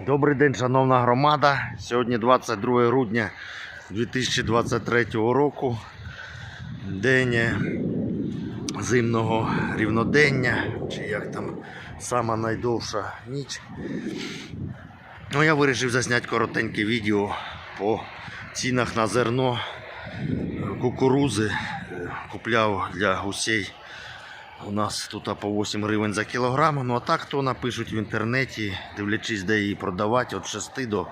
Добрий день, шановна громада. Сьогодні 22 грудня 2023 року. День зимного рівнодення, чи як там сама найдовша ніч. Ну, я вирішив засняти коротеньке відео по цінах на зерно кукурузи. Е, Купляв для гусей. У нас тут по 8 гривень за кілограм. Ну а так то напишуть в інтернеті, дивлячись, де її продавати, від 6 до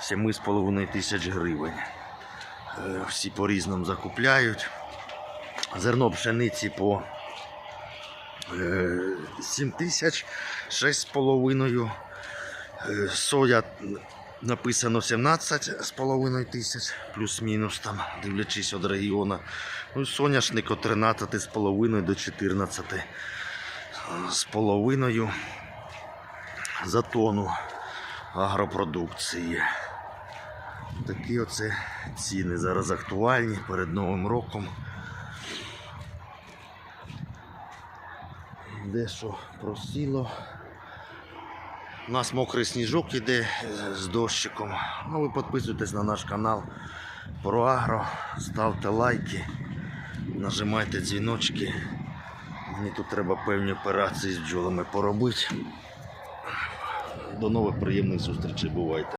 7,5 тисяч гривень. Е, Всі по-різному закупляють. Зерно пшениці по е, 7 тисяч, 6,5. Е, Соя написано 17,5 тисяч, плюс-мінус там, дивлячись від регіону. Ну, і соняшник від 13,5 до 14 з половиною за тонну агропродукції. Такі оце ціни зараз актуальні перед Новим роком. Дещо просіло. У нас мокрий сніжок іде е, з дощиком. Ну, ви підписуйтесь на наш канал про агро, ставте лайки, нажимайте дзвіночки. Мені тут треба певні операції з бджолами поробити. До нових приємних зустрічей. Бувайте.